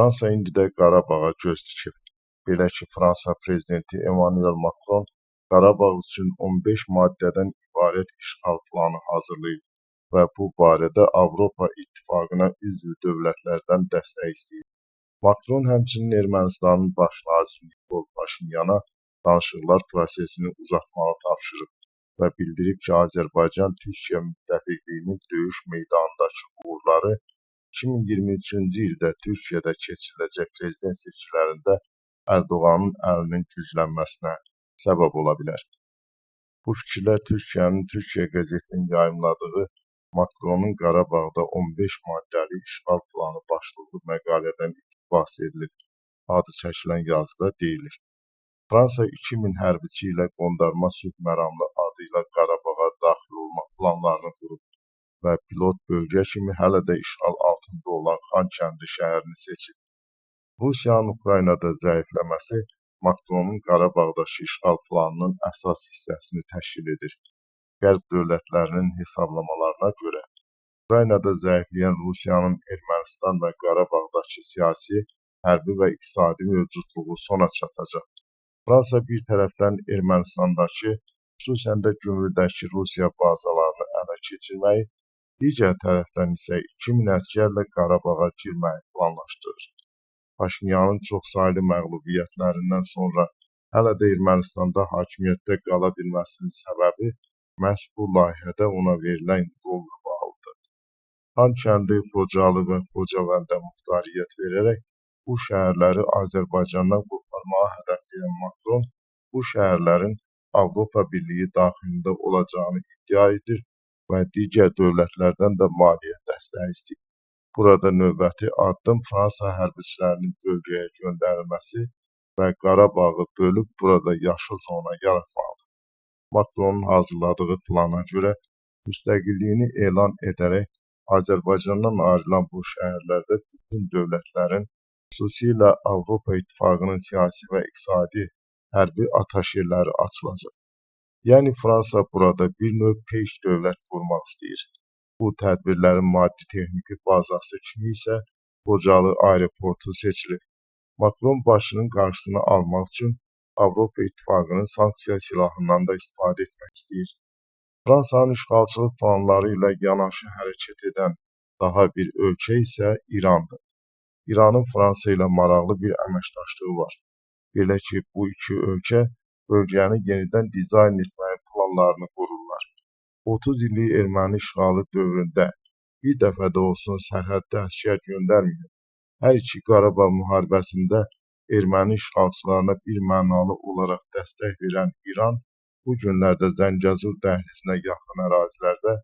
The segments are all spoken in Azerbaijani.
Fransa indi də Qarabağa göz tikib. Belə ki, Fransa prezidenti Emmanuel Macron Qarabağ üçün 15 maddədən ibarət işğal planı hazırlayıb və bu barədə Avropa İttifaqına üzv dövlətlərdən dəstək istəyir. Macron həmçinin Ermənistanın baş naziri Nikol Paşinyana danışıqlar prosesini uzatmağı tapşırıb və bildirib ki, Azərbaycan-Türkiyə müttəfiqliyinin döyüş meydanındakı uğurları 2023-cü ildə Türkiyədə keçiriləcək prezident seçkilərində Ərdoğanın əlinin güclənməsinə səbəb ola bilər. Bu fikirlər Türkiyənin Türkiyə qəzetinin yayımladığı Makronun Qarabağda 15 maddəli işğal planı başlıqlı məqalədən iqtibas edilib. Adı çəkilən yazıda deyilir. Fransa 2000 hərbiçi ilə qondarma sülh məramlı adı ilə Qarabağa daxil olmaq planlarını qurub və pilot bölgə kimi hələ də işğal altında olan Xankəndi şəhərini seçib. Rusiyanın Ukraynada zəifləməsi Makronun Qarabağdakı işğal planının əsas hissəsini təşkil edir. Qərb dövlətlərinin hesablamalarına görə, Ukraynada zəifləyən Rusiyanın Ermənistan və Qarabağdakı siyasi, hərbi və iqtisadi mövcudluğu sona çatacaq. Fransa bir tərəfdən Ermənistandakı, xüsusən də Gümrüdəki Rusiya bazalarını ələ keçirməyi, digər tərəfdən isə 2000 əsgərlə Qarabağa girməyi planlaşdırır. Paşinyanın çoxsaylı məğlubiyyətlərindən sonra hələ də Ermənistanda hakimiyyətdə qala bilməsinin səbəbi məhz bu layihədə ona verilən rolla bağlıdır. Xankəndi, Xocalı və Xocavəldə muxtariyyət verərək bu şəhərləri Azərbaycandan qoparmağı hədəfləyən Makron bu şəhərlərin Avropa Birliyi daxilində olacağını iddia edir və digər dövlətlərdən də maliyyə dəstəyi istəyib. Burada növbəti addım Fransa hərbiçilərinin bölgəyə göndərilməsi və Qarabağı bölüb burada yaşıl zona yaratmaqdır. Makronun hazırladığı plana görə müstəqilliyini elan edərək Azərbaycandan ayrılan bu şəhərlərdə bütün dövlətlərin, xüsusilə Avropa İttifaqının siyasi və iqtisadi hərbi ataşerləri açılacaq. Yəni Fransa burada bir növ peyk dövlət qurmaq istəyir. Bu tədbirlərin maddi-texniki bazası kimi isə Xocalı aeroportu seçilib. Makron başının qarşısını almaq üçün Avropa İttifaqının sanksiya silahından da istifadə etmək istəyir. Fransanın işğalçılıq planları ilə yanaşı hərəkət edən daha bir ölkə isə İrandır. İranın Fransa ilə maraqlı bir əməkdaşlığı var. Belə ki, bu iki ölkə bölgəni yenidən dizayn etməyə planlarını qururlar. 30 illik erməni işğalı dövründə bir dəfə də olsun sərhəddə əsgər göndərməyib. Hər iki Qarabağ müharibəsində erməni işğalçılarına bir mənalı olaraq dəstək verən İran bu günlərdə Zəngəzur dəhlizinə yaxın ərazilərdə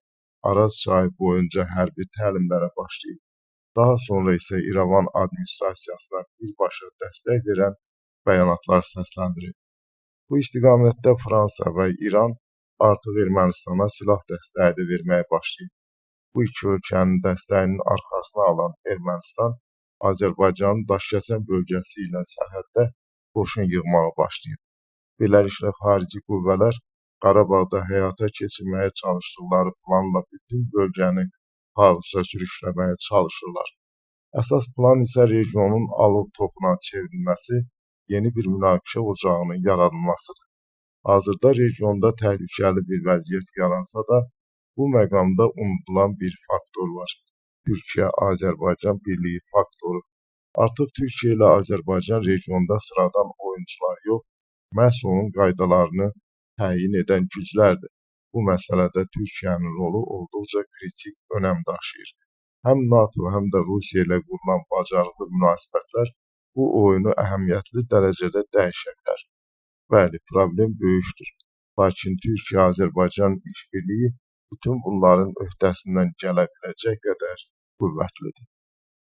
Araz çayı boyunca hərbi təlimlərə başlayıb. Daha sonra isə İrəvan administrasiyasına birbaşa dəstək verən bəyanatlar səsləndirib. Bu istiqamətdə Fransa və İran artıq Ermənistana silah dəstəyi də verməyə başlayıb. Bu iki ölkənin dəstəyinin arxasına alan Ermənistan Azərbaycanın Daşkəsən bölgəsi ilə sərhəddə qoşun yığmağa başlayıb. Beləliklə, xarici qüvvələr Qarabağda həyata keçirməyə çalışdıqları planla bütün bölgəni havusa sürükləməyə çalışırlar. Əsas plan isə regionun alov topuna çevrilməsi yeni bir münaqişə ocağının yaradılmasıdır. Hazırda regionda təhlükəli bir vəziyyət yaransa da, bu məqamda unudulan bir faktor var. Türkiyə-Azərbaycan birliyi faktoru. Artıq Türkiyə ilə Azərbaycan regionda sıradan oyunçular yox, məhz onun qaydalarını təyin edən güclərdir. Bu məsələdə Türkiyənin rolu olduqca kritik önəm daşıyır. Həm NATO, həm də Rusiya ilə qurulan bacarıqlı münasibətlər bu oyunu əhəmiyyətli dərəcədə dəyişə bilər. Bəli, problem böyükdür. Lakin Türkiyə-Azərbaycan işbirliyi bütün bunların öhdəsindən gələ biləcək qədər qüvvətlidir.